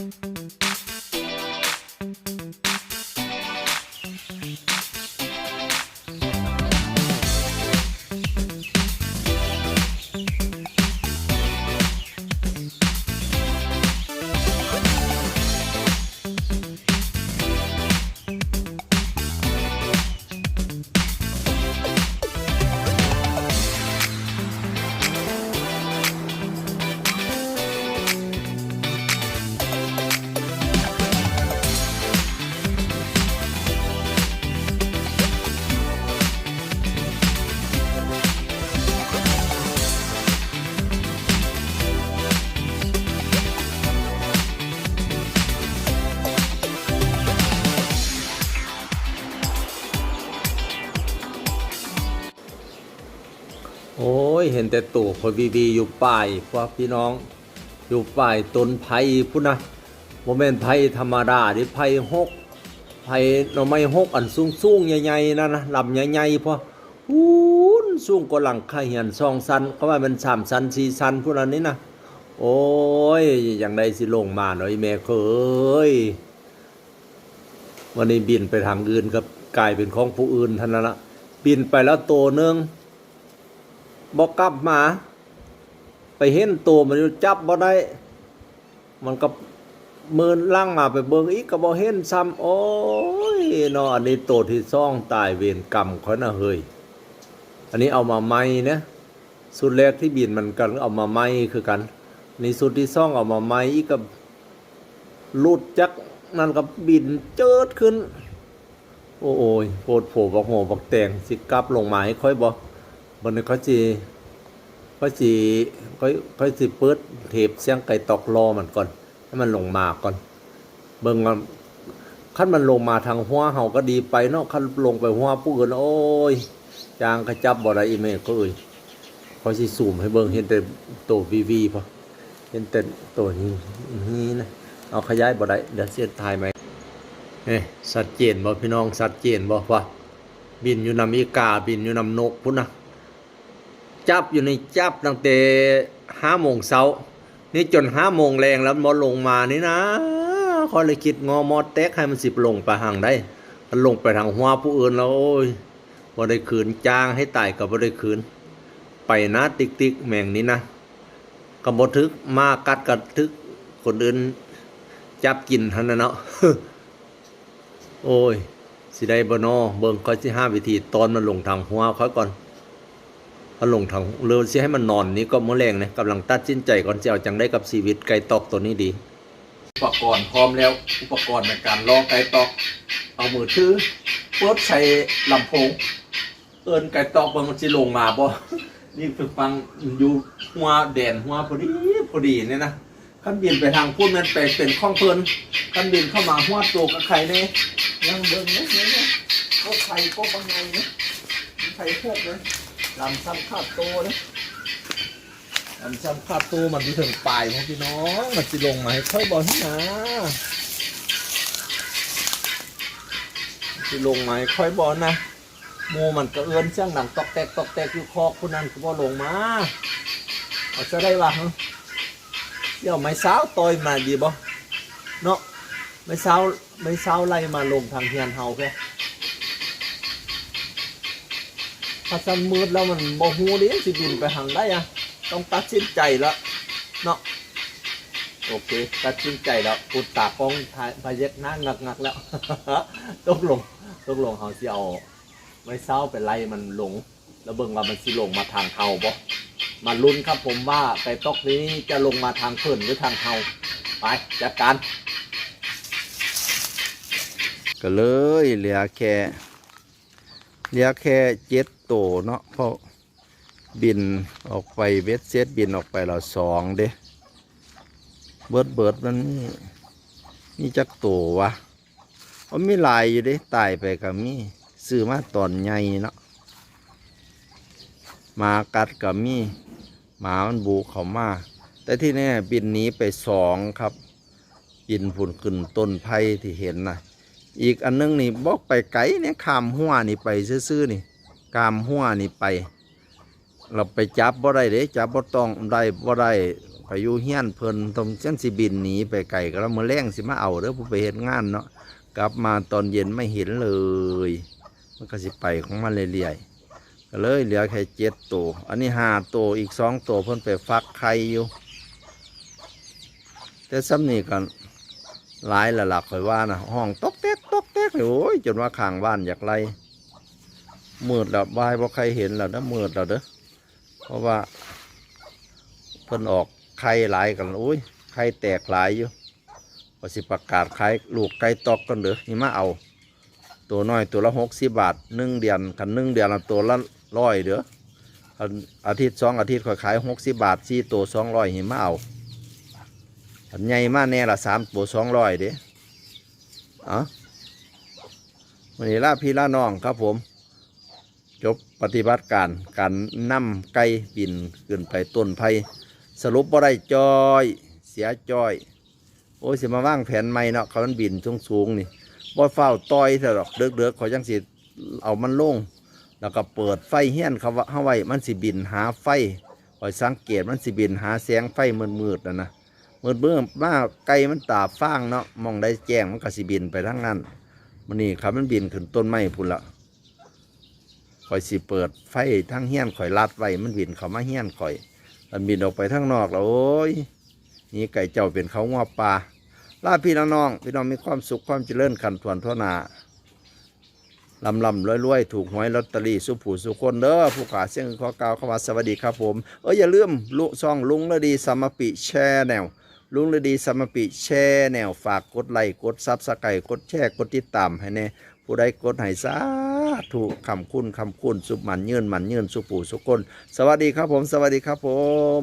Música โอ้ย เห็นแต่ตู่พอวีวีอยู่ป่ายพวกพี่น้อง อยู่ป่ายต้นไผ่พุ่นนะโมเมนต์ไผ่ธรรมดาดิไผ่หกไผ่หน่อไม้หกอันสูงสูงๆใหญ่ๆนั่นนะลำใหญ่ๆพอพูนสูงกว่าหลังคาเหียนสองสันเขาว่ามันสามสันสี่สันพุ่นอันนี้นะโอ้ยอย่างใดสิลงมาหน่อยแม่เคยวันนี้บินไปทางอื่นครับกลายเป็นของผู้อื่นท่านละบินไปแล้วโตวหนึง บอกกลับมา ไปเห็นตัวมันจับบ่ได้ มันก็เมินล่างมาไปเบิงอีกก็บ่เห็นซ้ำโอ้ยเนาะอันนี้ตัวที่ซ่องตายเวรกรรมเขานะเฮ้ยอันนี้เอามาใหม่นะสุดแรกที่บินมันกันเอามาใหม่คือกันนี่สุดที่ซ่องเอามาใหม่อีกก็หลุดจักนั่นก็บินเจิดขึ้น โอ้ยโพดโผบักโหบักแตงสิกลับลงมาให้ค่อยบ่ บนนี้เขาจีเขาจีเขาเขาสิเปิดเทปเสียงไก่ตอกรอมันก่อน ให้มันลงมาก่อน เบิ่งว่าขั้นมันลงมาทางหัวเฮาก็ดีไปเนาะขั้นลงไปหัวผู้อื่นโอ้ยจางขจับบ่ได้อีเมลเขาเอ้ยเขาสิซูมให้เบิ่งเห็นแต่ตัววีวีพอเห็นแต่ตัวนี้นี่นะเอาขยายบ่ได้เดี๋ยวเสียถ่ายไหมเฮ้สัดเจนบ่พี่น้องสัดเจนบ่ว่าบินอยู่นำอีกาบินอยู่นำนกพุ่นนะ จับอยู่ในจับตั้งแต่ห้าโมงเช้านี่จนห้าโมงแรงแล้วมอลงมานี่นะคอยเลยคิดงอมอแตกให้มันสิบลงไปห่างได้มันลงไปทางหัวผู้อื่นแล้วโอ้ยบ่ได้คืนจ้างให้ตายกับบ่ได้คืน ไปนะติ๊กติ๊กแมงนี้นะกับบทึกมากัดกัดทึกคนอื่นจับกินท่านนะเนาะโอ้ยสิได้บ่นอเบิ่งค่อยสิห้าวิธีตอนมันลงทางหัวค่อยก่อน มันลงทางเรือสิให้มันนอนนี่ก็มื้อแรงนะกำลังตัดสินใจก่อนจะเอาจังได้กับชีวิตไก่ตอกตัวนี้ดี อุปกรณ์พร้อมแล้ว อุปกรณ์ในการลอไก่ตอก เอามือถือเปิดใส่ลำโพง เอินไก่ตอกเบิ่งมันสิลงมาบ่นี่คือฟังอยู่หัวแดนหัวพอดีพอดีเนี่ยนะคันบินไปทางพูดมันไปเป็นข้องเพลินคันบินเข้ามาหัวโตกับใครเนี่ยยังเบิ่งนเนี่ยเนี่ยก็ไข่ก็บางไงนะไข่พวกนะ ลำซ้ำคาดโตนะลำซ้ำคาดโตมันมีถึงปลายของพี่น้องมันจะลงมาให้ค่อยบอลนะมันจะลงมาให้ค่อยบอลนะโมมันก็เอื้อนเสียงดังตอกแตกตอกแตกอยู่คอกคนนั้นก็บอลงมาเอาจะได้วะฮะเดี๋ยวไม้สาวต่อยมาดีบ่เนาะไม่เช้าไม่เช้าไล่มาลงทางเทียนเฮาแค่ ถ้าซันมืดแล้วมันบ่ฮู้ดิสิบินไปทางได้อะต้องตัดสินใจแล้วเนาะโอเค ตัดสินใจแล้วปุดตากล้องถ่ายพยักหน้างักงักแล้วตกลงตกลงเฮาสิเอาไม่เช้าไปไล่มันลง แล้วเบิ่งว่ามันสิลงมาทางเฮาบ่มาลุ้นครับผมว่าไก่ตอกนี้จะลงมาทางเพิ่นหรือทางเฮาไปจัดการก็เลยเหลือแค่ เหลือแค่เจ็ดโตวเนาะเพราะบินออกไปเวทเซตบินออกไปเราสองเด้เบิดเบิดมันมีมีจักโตววะมันมีหลายอยู่เด้ตายไปกับมีซื้อมาตอนใหญ่เนาะหมากัดกับมีหมามันบุกเขามา แต่ที่แน่บินหนี้ไปสองครับ บินผุนขึ้นต้นไผ่ที่เห็นนะ อีกอันนึงนี่บอกไปไกลเนี่ยขามหัวนี่ไปซื่อๆนี่กามหัวนี่ไป เราไปจับบ่ได้เด้จับบ่ต้องได้บ่ได้ไปอยู่เฮียนเพลินตรงจังสิบินหนีไปไกลก็แล้วมือแรงสิมาเอาเด้อผู้ไปเฮ็ดงานเนาะกลับมาตอนเย็นไม่เห็นเลยมันก็สิไปของมันเรื่อยๆก็เลยเหลือแค่เจ็ดตัวอันนี้ห้าตัวอีกสองตัวเพิ่นไปฟักไข่อยู่ แต่ซ้ำนี่กันหลายละหลักคอยว่านะห้องตอกแต โอ้ยจนว่าขางบ้านอยากไล่มืดแล้วบายพอใครเห็นแล้วนะมืดแล้วเด้อเพราะว่าเพิ่นออกไข่หลายกันโอ้ยไข่แตกหลายอยู่พอสิประกาศขายลูกไก่ตอกกันเด้อนี่มาเอา ตัวน้อยตัวละหกสิบบาทหนึ่งเดือนกันหนึ่งเดือนละตัวละร้อยเด้ออาทิตย์สองอาทิตย์ขอยขายหกสิบบาทสี่ตัวสองร้อยหิมาเอาอันใหญ่มาแน่ละสามตัวสองร้อยเด้เอ๋อ วันนี้ลาพี่ลาน้องครับผม จบปฏิบัติการการนำไก่บินขึ้นไปต้นไผ่สรุปบ่ได้จอย เสียจอย โอ้ยสิมาว่างแผนใหม่เนาะเขามันบินสูงสูงๆนี่บ่เฝ้าต่อยเถอะดอกเดือกเดือกๆขาจังสิเอามันลง แล้วก็เปิดไฟเฮี้ยนเขาว่าเขาไว้มันสิบินหาไฟคอยสังเกตมันสิบินหาแสงไฟมืดๆนะนะมืดเบื้องมาไก่มันตาฟางเนาะมองได้แจ้งมันก็สิบินไปทั้งนั้น มันนี่ครับมันบินขึ้นต้นไม้พุ่นละข่อยสิเปิดไฟทั้งเฮี้ยนข่อยลัดไว้มันบินเข้ามาเฮี้ยนข่อย มันบินออกไปทั้งนอกแล้วโอ้ยนี่ไก่เจ้าเป็นเขางอปลาลาพี่น้องพี่น้องมีความสุขความเจริญขันทวนทั่วนาลำลำรวยๆ ถูกหวยลอตเตอรี่สุผู้สุคนเด้อผู้ขาเสียงขอกล่าวคำว่าสวัสดีครับผม เอออย่าลืมลุซองลุงระดีสามปิแชร์แนว ลุงฤดีสมปิแชร์แนวฝากกดไลค์กดซับสไครต์กดแชร์กดติดตามให้แน่ผู้ใดกดให้สาธุคำคุณคำคุณสุบมันยืนมันยืนสุปู่สุคน สวัสดีครับผม สวัสดีครับผม